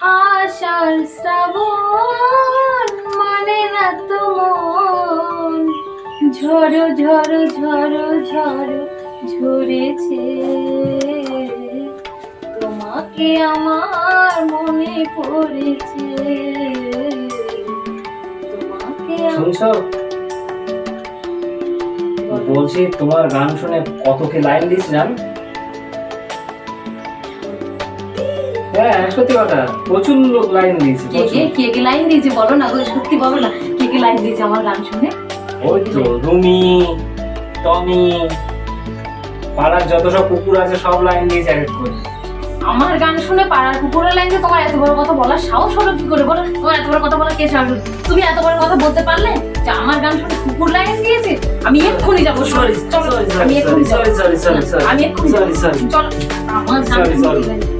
আষাঢ় শ্রাবণ মানে না তো মন ঝড়ো ঝড়ো ঝড়ো ঝড়ো ঝরেছে। তোমাকে আমার মনে পড়েছে। তোমাকে বলছি, তোমার গান শুনে কত কি লাইন দিয়েছি জান হ্যাঁ সত্যি কথা প্রচুর লোক লাইন দিয়েছে কে কে কে কে লাইন দিয়েছে বলো না গো সত্যি বলো না কে কে লাইন দিয়েছে আমার গান শুনে? ওই তো রুমি টমি পাড়ার যত সব কুকুর আছে সব লাইন দিয়েছে এক এক করে। আমার গান শুনে পাড়ার কুকুরের লাইন দিয়ে তোমার এত বড় কথা বলার সাহস হলো কি করে বলো? তোমার এত বড় কথা বলার কে সাহস তুমি এত বড় কথা বলতে পারলে যে আমার গান শুনে কুকুর লাইন দিয়েছে? আমি এক্ষুনি যাব সরি আমি এক্ষুনি যাব। সরি সরি সরি সরি আমি এক্ষুনি সরি সরি চলো আমার গান